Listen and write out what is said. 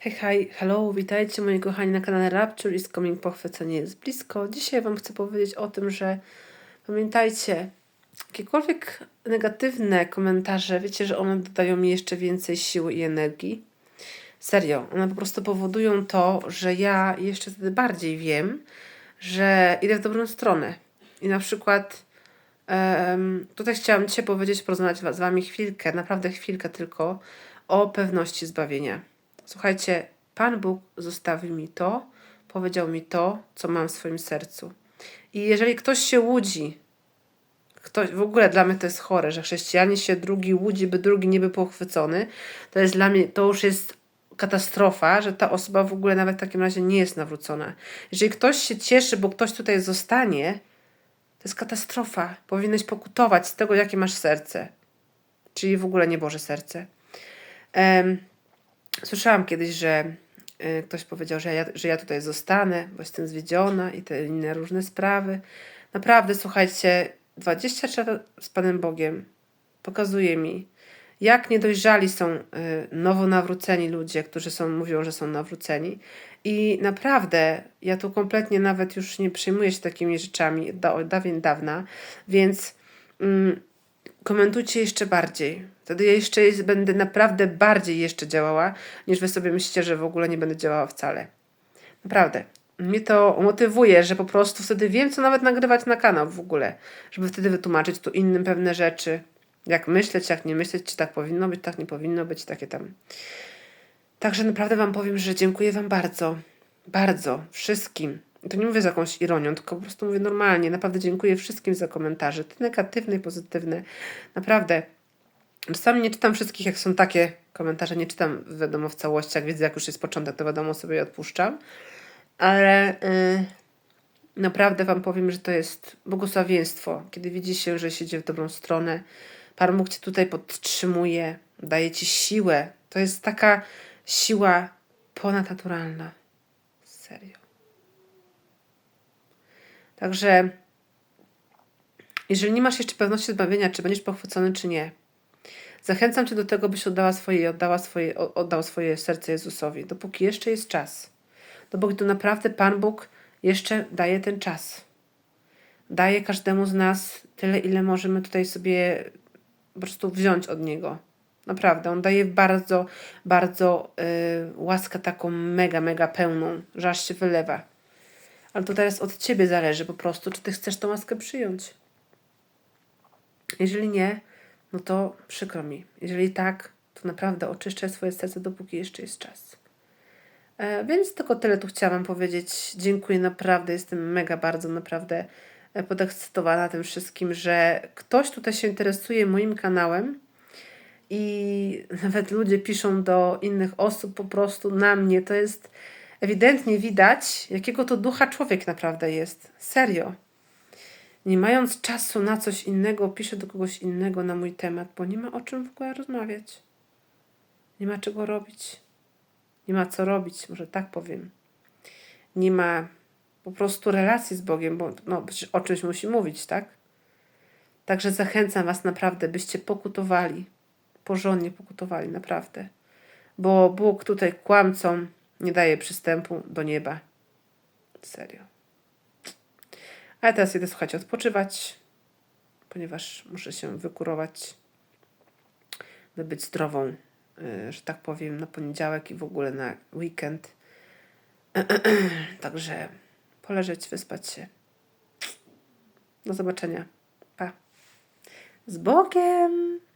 Hej, hej, hello, witajcie moi kochani na kanale Rapture is Coming Pochwycenie jest blisko. Dzisiaj Wam chcę powiedzieć o tym, że pamiętajcie, jakiekolwiek negatywne komentarze, wiecie, że one dodają mi jeszcze więcej siły i energii. Serio, one po prostu powodują to, że ja jeszcze wtedy bardziej wiem, że idę w dobrą stronę. I na przykład em, tutaj chciałam Cię powiedzieć, porozmawiać z Wami chwilkę, naprawdę chwilkę tylko, o pewności zbawienia. Słuchajcie, Pan Bóg zostawił mi to, powiedział mi to, co mam w swoim sercu. I jeżeli ktoś się łudzi, ktoś, w ogóle dla mnie to jest chore, że chrześcijanin się drugi łudzi, by drugi nie był pochwycony, to jest dla mnie, to już jest katastrofa, że ta osoba w ogóle nawet w takim razie nie jest nawrócona. Jeżeli ktoś się cieszy, bo ktoś tutaj zostanie, to jest katastrofa. Powinieneś pokutować z tego, jakie masz serce. Czyli w ogóle nie Boże serce. Em, Słyszałam kiedyś, że y, ktoś powiedział, że ja, że ja tutaj zostanę, bo jestem zwiedziona i te inne różne sprawy. Naprawdę, słuchajcie, 23 lata z Panem Bogiem pokazuje mi, jak niedojrzali są y, nowo nawróceni ludzie, którzy są, mówią, że są nawróceni. I naprawdę, ja tu kompletnie nawet już nie przejmuję się takimi rzeczami od dawien dawna, więc mm, komentujcie jeszcze bardziej. Wtedy ja jeszcze jest, będę naprawdę bardziej jeszcze działała, niż wy sobie myślicie, że w ogóle nie będę działała wcale. Naprawdę. Mnie to motywuje, że po prostu wtedy wiem, co nawet nagrywać na kanał w ogóle, żeby wtedy wytłumaczyć tu innym pewne rzeczy. Jak myśleć, jak nie myśleć, czy tak powinno być, tak nie powinno być, takie tam. Także naprawdę Wam powiem, że dziękuję Wam bardzo, bardzo, wszystkim. To nie mówię z jakąś ironią, tylko po prostu mówię normalnie. Naprawdę dziękuję wszystkim za komentarze, te negatywne i pozytywne. Naprawdę. Czasami nie czytam wszystkich, jak są takie komentarze, nie czytam wiadomo w całości, jak widzę, jak już jest początek, to wiadomo sobie odpuszczam. Ale yy, naprawdę Wam powiem, że to jest błogosławieństwo, kiedy widzi się, że się idzie w dobrą stronę. Pan Bóg Cię tutaj podtrzymuje, daje Ci siłę. To jest taka siła ponadnaturalna. Serio. Także jeżeli nie masz jeszcze pewności zbawienia, czy będziesz pochwycony, czy nie, zachęcam Cię do tego, byś oddała swoje, oddała swoje, oddał swoje serce Jezusowi, dopóki jeszcze jest czas. Dopóki to naprawdę Pan Bóg jeszcze daje ten czas. Daje każdemu z nas tyle, ile możemy tutaj sobie po prostu wziąć od Niego. Naprawdę, On daje bardzo, bardzo yy, łaskę taką mega, mega pełną, że aż się wylewa. Ale to teraz od Ciebie zależy po prostu, czy Ty chcesz tą łaskę przyjąć. Jeżeli nie, no to przykro mi. Jeżeli tak, to naprawdę oczyszczę swoje serce, dopóki jeszcze jest czas. E, więc tylko tyle tu chciałam powiedzieć. Dziękuję naprawdę, jestem mega bardzo naprawdę e, podekscytowana tym wszystkim, że ktoś tutaj się interesuje moim kanałem i nawet ludzie piszą do innych osób po prostu na mnie. To jest ewidentnie widać, jakiego to ducha człowiek naprawdę jest. Serio. Nie mając czasu na coś innego, piszę do kogoś innego na mój temat, bo nie ma o czym w ogóle rozmawiać. Nie ma czego robić. Nie ma co robić, może tak powiem. Nie ma po prostu relacji z Bogiem, bo no, o czymś musi mówić, tak? Także zachęcam Was naprawdę, byście pokutowali, porządnie pokutowali, naprawdę. Bo Bóg tutaj kłamcom nie daje przystępu do nieba. Serio. A ja teraz idę, słuchajcie, odpoczywać, ponieważ muszę się wykurować, by być zdrową, yy, że tak powiem, na poniedziałek i w ogóle na weekend. Także poleżeć, wyspać się. Do zobaczenia. Pa. Z Bogiem!